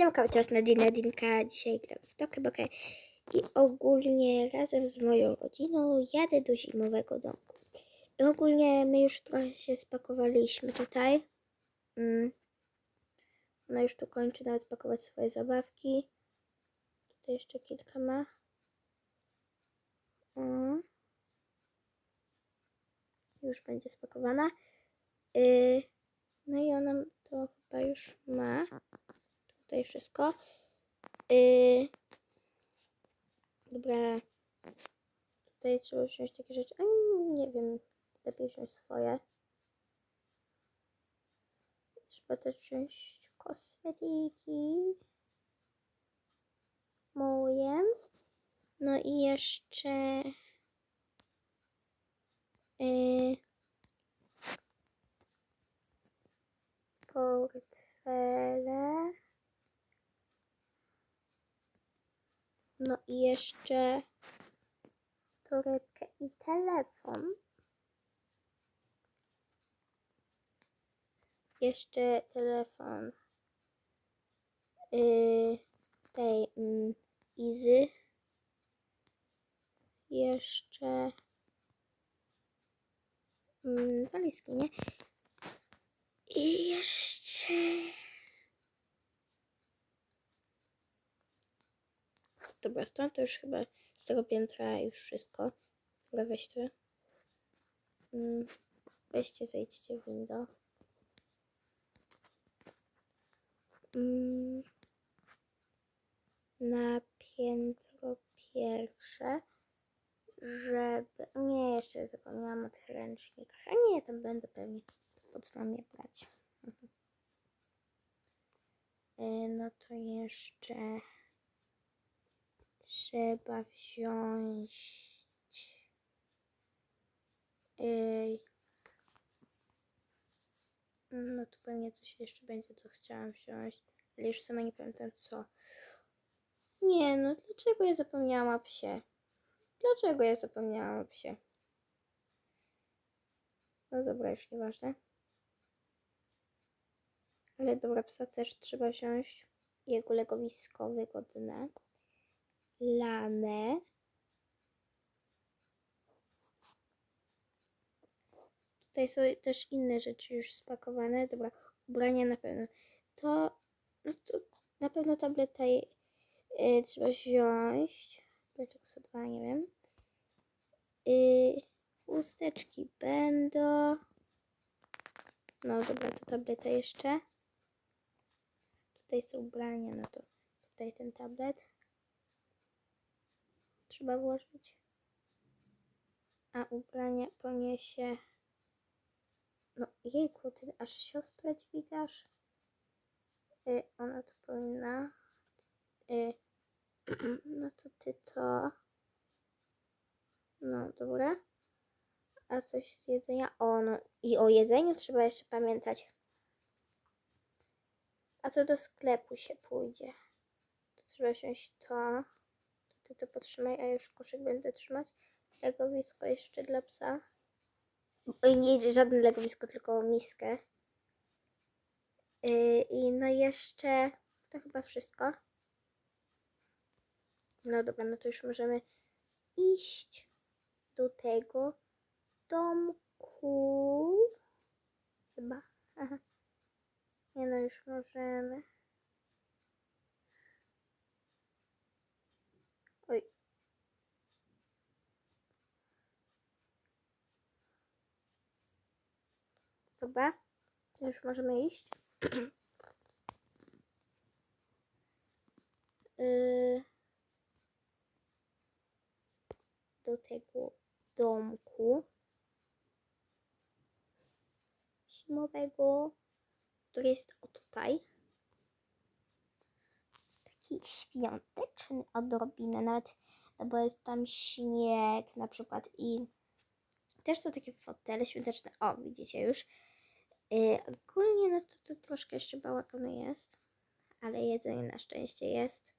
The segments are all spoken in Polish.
Siemka, teraz Nadina Nadinka. Dzisiaj gram w Tokę Bokę i ogólnie razem z moją rodziną jadę do zimowego domku. I ogólnie my już trochę się spakowaliśmy tutaj. Mm. Ona już tu kończy nawet pakować swoje zabawki. Tutaj jeszcze kilka ma. Już będzie spakowana. Y, no i ona to chyba już ma. Tutaj wszystko. Y, dobra. Tutaj trzeba wziąć takie rzeczy. A nie wiem. Lepiej wziąć swoje. Trzeba też wziąć kosmetyki. Moje. No i jeszcze. Y, portfele. No i jeszcze torebkę i telefon. Jeszcze telefon yy, tej mm, Izy. Jeszcze mm, walizki, nie? I jeszcze... Dobra, stąd to już chyba z tego piętra już wszystko. Dobra, weź to. Mm, Weźcie, zejdźcie w window. Mm, Na piętro pierwsze, żeby... Nie, jeszcze zapomniałam o tych ręcznikach. A nie, tam będę pewnie. Po co mam je brać? Y, No to jeszcze trzeba wziąć. Ej. No tu pewnie coś jeszcze będzie, co chciałam wziąć, ale już sama nie pamiętam co. Nie, no dlaczego ja zapomniałam o psie? Dlaczego ja zapomniałam o psie? No dobra, już nieważne. Ale dobra, psa też trzeba wziąć. Jego legowisko wygodne. Lanę. Tutaj są też inne rzeczy już spakowane. Dobra, ubrania na pewno. To, no to na pewno tableta y, trzeba wziąć. Dlaczego są dwa, nie wiem. Y, chusteczki będą. No dobra, to tableta jeszcze. Tutaj są ubrania, no to tutaj ten tablet. Trzeba włożyć. A ubrania poniesie. No jejku, ty aż siostrę dźwigasz? Y, ona to powinna. Y, no to ty to. No dobra. A coś z jedzenia? O, no i o jedzeniu trzeba jeszcze pamiętać. A to do sklepu się pójdzie. To trzeba wziąć to. Ty to potrzymaj, a już koszyk będę trzymać. Legowisko jeszcze dla psa. Oj, nie żadne legowisko, tylko miskę. Yy, I no jeszcze to chyba wszystko. No dobra, no to już możemy iść do tego domku. Chyba. Aha. Nie no, już możemy. Oj. Dobra, już możemy iść. Yy, do tego domku zimowego, który jest o tutaj. Taki świąteczny odrobinę, nawet, no bo jest tam śnieg na przykład i też są takie fotele świąteczne. O, widzicie już. Yy, ogólnie no to, to troszkę jeszcze bałaganu jest, ale jedzenie na szczęście jest.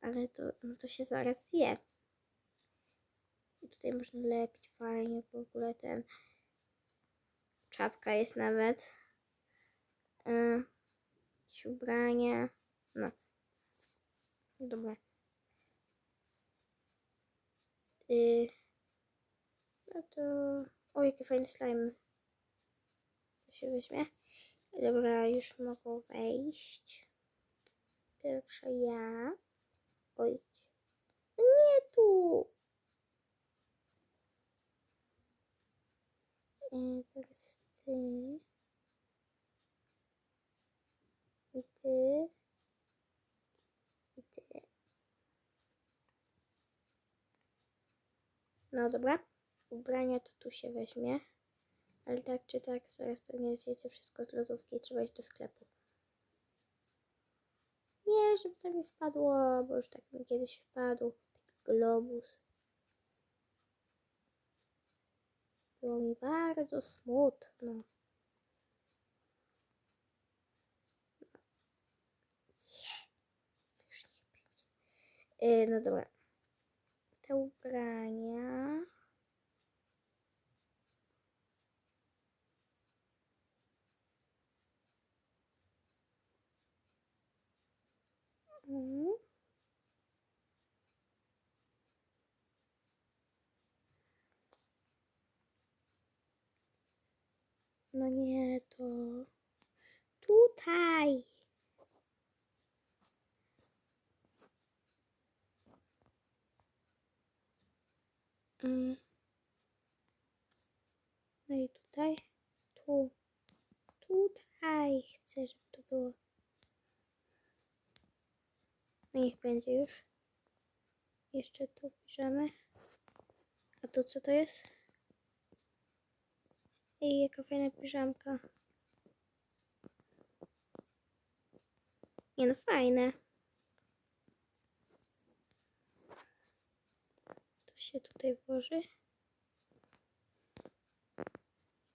Ale to, no to się zaraz je. Tutaj można lepić fajnie w ogóle ten. Czapka jest nawet. Yy, jakieś ubrania. No. Dobra. Y... No to... O, jakie fajne slime. Się weźmie. Dobra, już mogą wejść. Pierwsza ja. Oj. Nie tu! Y, teraz ty. I ty. I ty. No dobra. Ubrania to tu się weźmie. Ale tak czy tak, zaraz pewnie zjecie wszystko z lodówki i trzeba iść do sklepu. Nie, żeby tam nie wpadło, bo już tak mi kiedyś wpadł. Taki globus. Było mi bardzo smutno. Nie, to już niech będzie. Yy, no dobra. Te ubrania. No nie, to tutaj. Mm. No i tutaj, tu, tutaj chcę, żeby to było. No niech będzie już. Jeszcze tu bierzemy. A tu co to jest? Ej, jaka fajna piżamka. Nie no, fajne. To się tutaj włoży.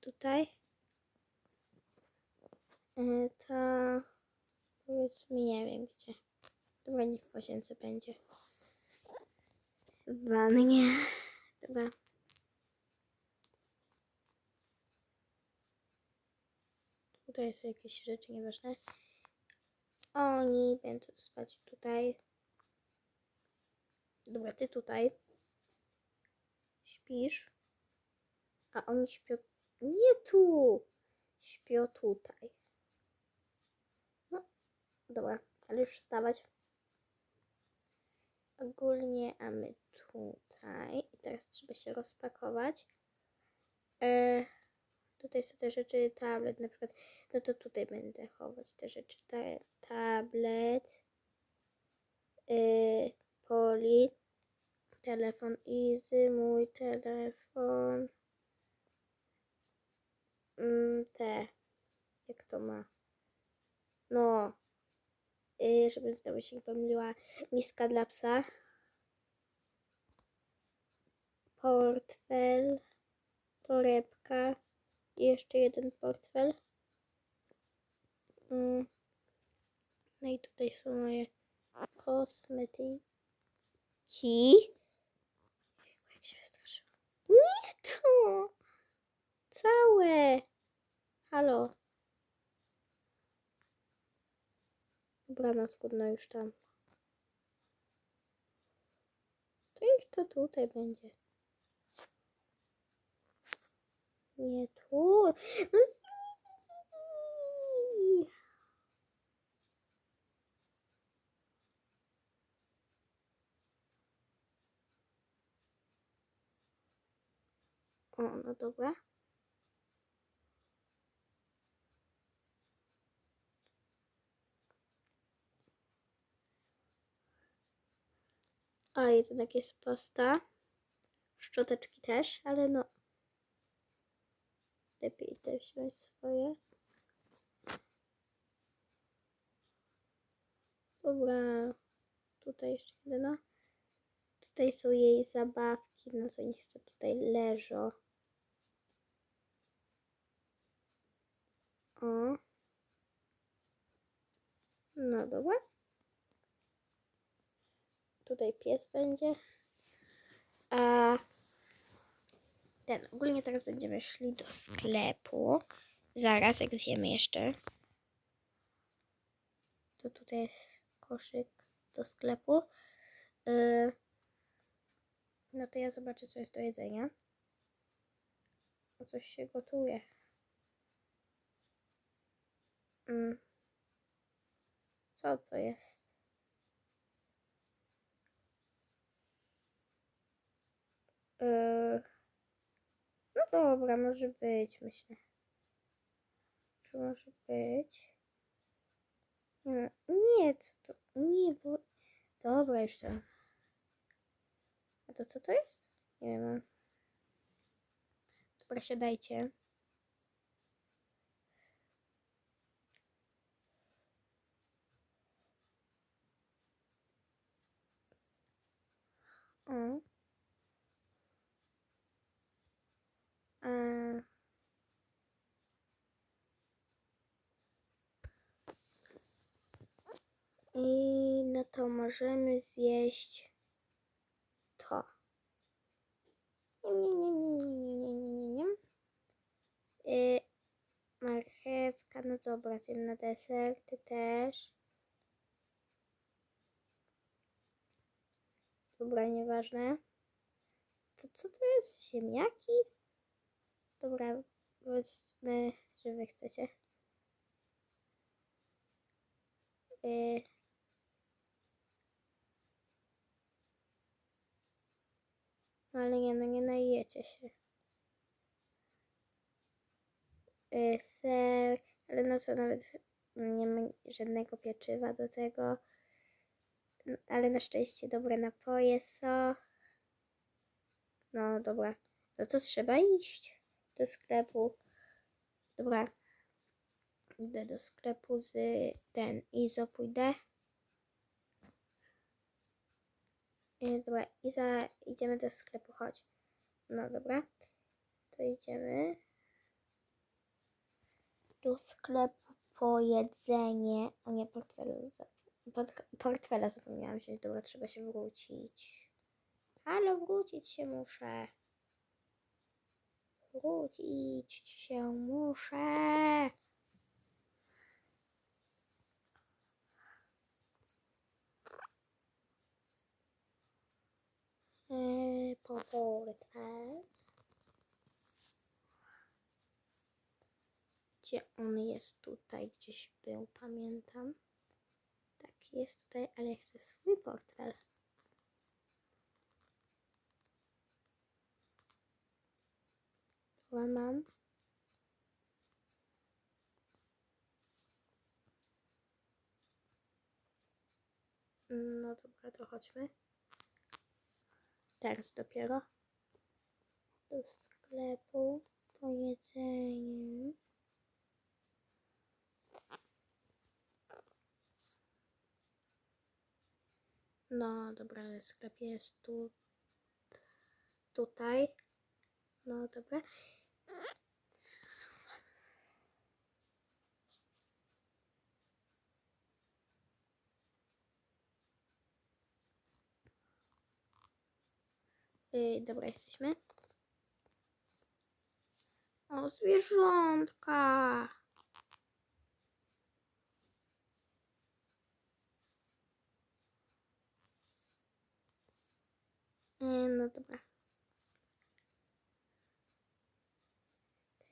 Tutaj. E, To powiedzmy, nie wiem gdzie. Dobra, niech w łazience będzie. W wannie. Dobra. Tutaj są jakieś rzeczy nieważne. Oni będą spać tutaj. Dobra, ty tutaj. Śpisz. A oni śpią... Nie tu! Śpią tutaj. No, dobra, ale już wstawać. Ogólnie, a my tutaj. I teraz trzeba się rozpakować. E, tutaj są te rzeczy, tablet na przykład. No to tutaj będę chować te rzeczy. Ta, tablet, e, poli, telefon Easy, mój telefon. Mm, te, jak to ma? No, y, żeby znowu się nie pomyliła, miska dla psa, portfel, torebka i jeszcze jeden portfel. Mm. No i tutaj są moje kosmetyki. Jak się wystraszyłam. Nie to! Całe! Halo. Dobranoc, no już tam. To niech to tutaj będzie. Nie tu. No. No dobra. A jednak jest pasta. Szczoteczki też, ale no. Lepiej też wziąć swoje. Dobra. Tutaj jeszcze jedna. Tutaj są jej zabawki, no co nie chcę tutaj leżą. O. No dobra. Tutaj pies będzie. A ten, ogólnie teraz będziemy szli do sklepu. Zaraz, jak zjemy jeszcze. To tutaj jest koszyk do sklepu. Yy, no to ja zobaczę, co jest do jedzenia. O coś się gotuje. Mm. Co to jest? Yy, no dobra, może być, myślę. Czy może być? Nie, nie, co to? Nie, bo... Dobra, już tam. A to co to jest? Nie wiem. Dobra, siadajcie. O. A. I no to możemy zjeść to. Nie, nie, nie, nie, nie, nie, nie, nie, nie. Y, marchewka, no dobra, na deser, ty też. Dobra, nieważne. To co to jest? Ziemniaki? Dobra, powiedzmy, że wy chcecie. Y, No ale nie, no nie najecie się. Y, ser, ale no to nawet nie ma żadnego pieczywa do tego. N- Ale na szczęście dobre napoje są. No dobra, no to trzeba iść do sklepu. Dobra, idę do sklepu z ten Izo pójdę. Y, Dobra, Iza, idziemy do sklepu, chodź. No dobra, to idziemy do sklepu po jedzenie. O nie, portfelu, za- port, portfela zapomniałam wziąć. Dobra, trzeba się wrócić. Halo, wrócić się muszę. Wrócić się muszę. Eee. Gdzie on jest tutaj? Gdzieś był, pamiętam. Tak, jest tutaj, ale chcę swój portfel. Dobra, mam. No dobra, to chodźmy. Teraz dopiero do sklepu po jedzeniu. No dobra, sklep jest tu, tutaj. No dobra. Yy, dobra, jesteśmy. O, zwierzątka! Yy, no dobra.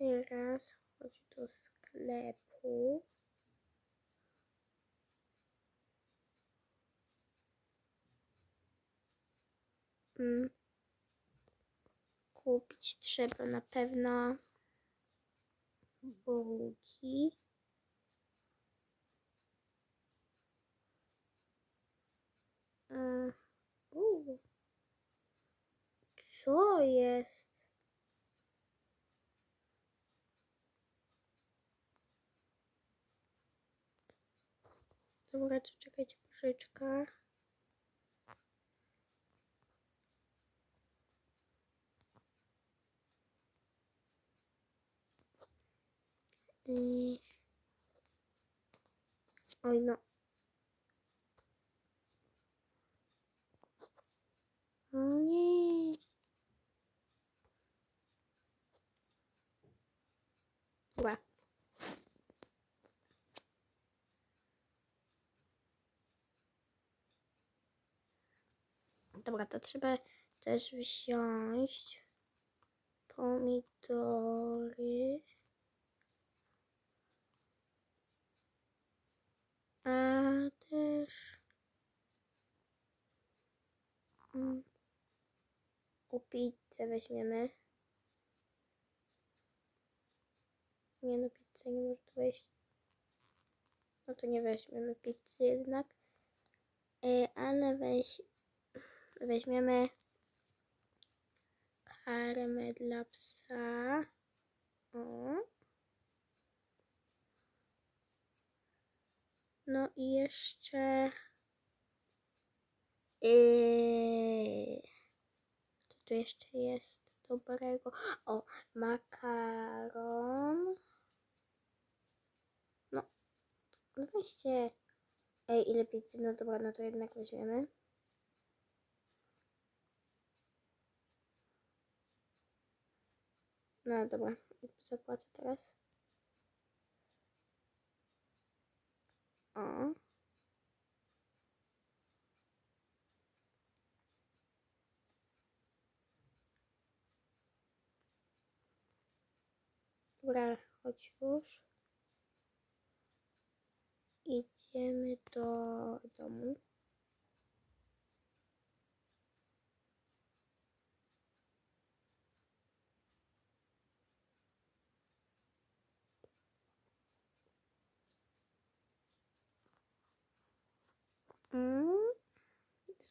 Teraz chodź do sklepu. Mm. Kupić trzeba na pewno bułki. E, u. Co jest? Замыкается, чекайте пушечка. И... Ой, ну... Dobra, to trzeba też wziąć pomidory. A też mm, u pizzę weźmiemy. Nie no, pizza nie może tu wejść. No to nie weźmiemy pizzy jednak. E, ale weź, weźmiemy karmę dla psa. O. No i jeszcze. Yy, co tu jeszcze jest dobrego? O, makaron. No, no weźcie. Ej, ile pizzy? No dobra, no to jednak weźmiemy. No dobra, zapłacę teraz. O. Dobra, chodź już. Idziemy do domu.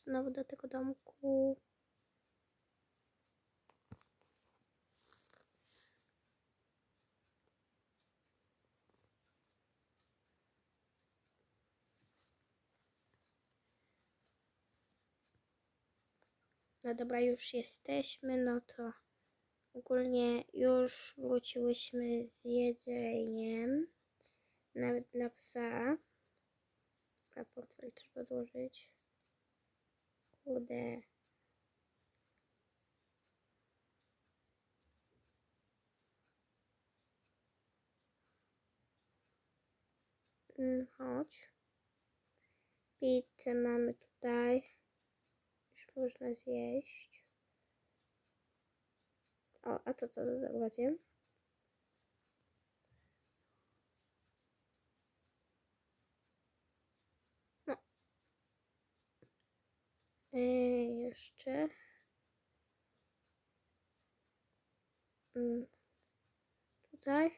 Znowu do tego domku. No dobra, już jesteśmy, no to ogólnie już wróciłyśmy z jedzeniem. Nawet dla psa. Dobra, portfel trzeba odłożyć. Kurde. Chodź. Pizzę mamy tutaj. Już można zjeść. O, a to co to dobra Ej, jeszcze. Mm. Tutaj.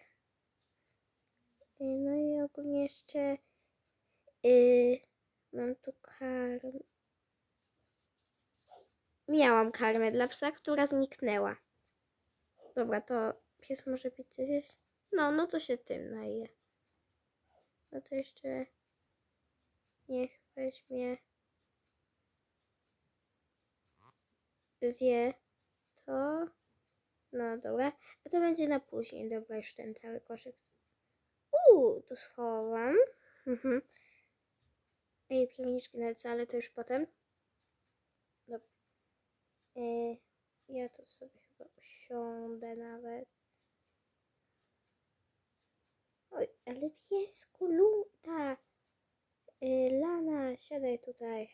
Ej, No i ogólnie jeszcze yy, mam tu karm. Miałam karmę dla psa, która zniknęła. Dobra, to pies może pizzę zjeść? No, no to się tym naje. No to jeszcze niech weźmie zje to. No dobra, a to będzie na później. Dobra, już ten cały koszyk. Uuu, tu schowam. Mhm. Ej, pierniczki lecę, ale to już potem. Dobra. E, ja tu sobie chyba usiądę nawet. Oj, ale piesku, luta. E, Lana, siadaj tutaj.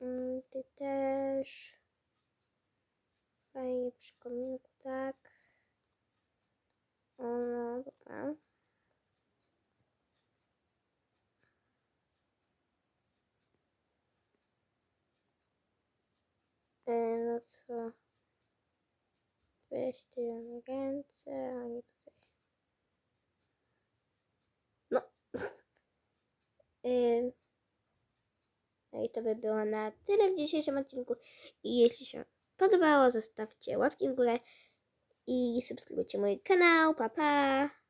Mm, Ty też. Fajnie przy kominku, tak. O, no, dobra. E, no co? Weź ty na ręce, a nie tutaj. No. Ym. No i to by było na tyle w dzisiejszym odcinku. I jeśli się podobało, zostawcie łapki w górę i subskrybujcie mój kanał. Pa, pa!